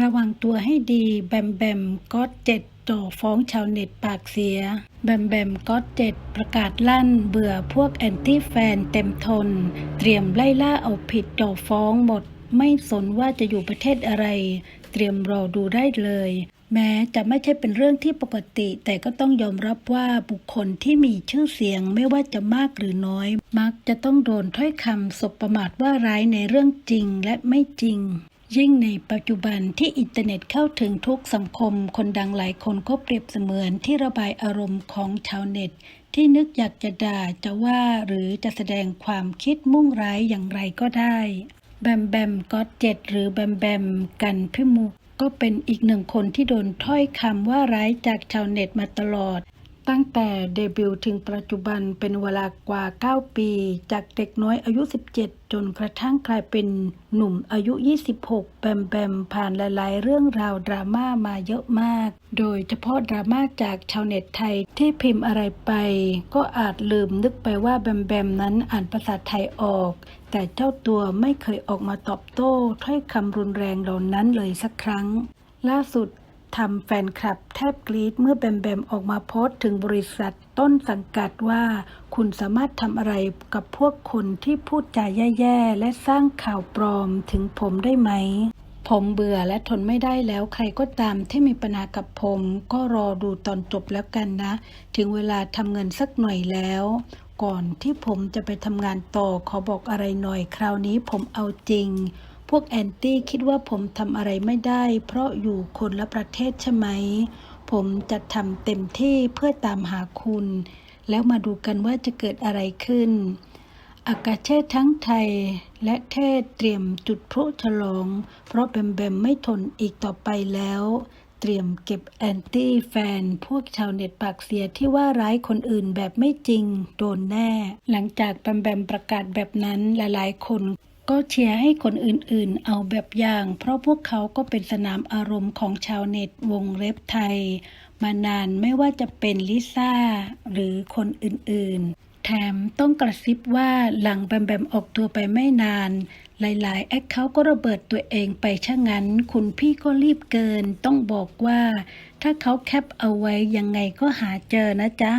ระวังตัวให้ดีแบมแบมก็เจ็ดจ่อฟ้องชาวเน็ตปากเสีย แบมแบมก็เจ็ดประกาศลั่นเบื่อพวกแอนตี้แฟนเต็มทน เตรียมไล่ล่าเอาผิดจ่อฟ้องหมด ไม่สนว่าจะอยู่ประเทศอะไร เตรียมรอดูได้เลย แม้จะไม่ใช่เป็นเรื่องที่ปกติ แต่ก็ต้องยอมรับว่าบุคคลที่มีชื่อเสียงไม่ว่าจะมากหรือน้อย มักจะต้องโดนถ้อยคำสบประมาทว่าร้ายในเรื่องจริงและไม่จริง ยิ่งในปัจจุบันที่อินเทอร์เน็ตเข้าถึงทุกสังคม คนดังหลายคนก็เปรียบเสมือนที่ระบายอารมณ์ของชาวเน็ต ที่นึกอยากจะด่าจะว่าหรือจะแสดงความคิดมุ่งร้ายอย่างไรก็ได้แบมแบมก็เจ็ดหรือแบมแบมกันพิมุกก็เป็นอีกหนึ่งคนที่โดนถ้อยคำว่าร้ายจากชาวเน็ตมาตลอด ตั้งแต่เดบิวต์ถึงปัจจุบันเป็นเวลากว่า 9 ปี จากเด็กน้อยอายุ 17 จนกระทั่งกลายเป็นหนุ่มอายุ 26 แบมแบมผ่านหลายๆ เรื่องราวดราม่ามาเยอะมาก โดยเฉพาะดราม่าจากชาวเน็ตไทยที่พิมพ์อะไรไป ก็อาจลืมนึกไปว่าแบมแบมนั้นอ่านภาษาไทยออก แต่เจ้าตัวไม่เคยออกมาตอบโต้ถ้อยคำรุนแรงเหล่านั้นเลยสักครั้งล่าสุด ทำแฟนคลับแทบกรีดเมื่อแบมแบมออกมาโพสต์ถึงบริษัทต้นสังกัดว่า คุณสามารถทำอะไรกับพวกคนที่พูดจาแย่ๆ และสร้างข่าวปลอมถึงผมได้ไหม ผมเบื่อและทนไม่ได้แล้วใครก็ตามที่มีปัญหากับผม ก็รอดูตอนจบแล้วกันนะ ถึงเวลาทำเงินสักหน่อยแล้ว ก่อนที่ผมจะไปทำงานต่อขอบอกอะไรหน่อยคราวนี้ผมเอาจริง พวกแอนตี้คิดว่าผมทำอะไรไม่ได้ เพราะอยู่คนละประเทศใช่ไหม ผมจะทำเต็มที่เพื่อตามหาคุณ แล้วมาดูกันว่าจะเกิดอะไรขึ้น อากาเชษทั้งไทยและเทศเตรียมจุดพลุฉลอง เพราะแบมแบมไม่ทนอีกต่อไปแล้ว เตรียมเก็บแอนตี้แฟน พวกชาวเน็ตปากเสียที่ว่าร้ายคนอื่นแบบไม่จริง โดนแน่ หลังจากแบมแบมประกาศแบบนั้นหลายๆ คน ก็เชียร์ให้คนอื่นๆ เอาแบบอย่าง เพราะพวกเขาก็เป็นสนามอารมณ์ของชาวเน็ตวงเล็บไทย มานานไม่ว่าจะเป็นลิซ่าหรือคนอื่นๆ แถมต้องกระซิบว่าหลังแบมแบมออกตัวไปไม่นาน หลายๆ แอคเคาท์ก็ระเบิดตัวเองไปชะงั้น คุณพี่ก็รีบเกิน ต้องบอกว่า ถ้าเขาแคปเอาไว้ยังไงก็หาเจอนะจ๊ะ